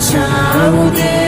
쫓아오게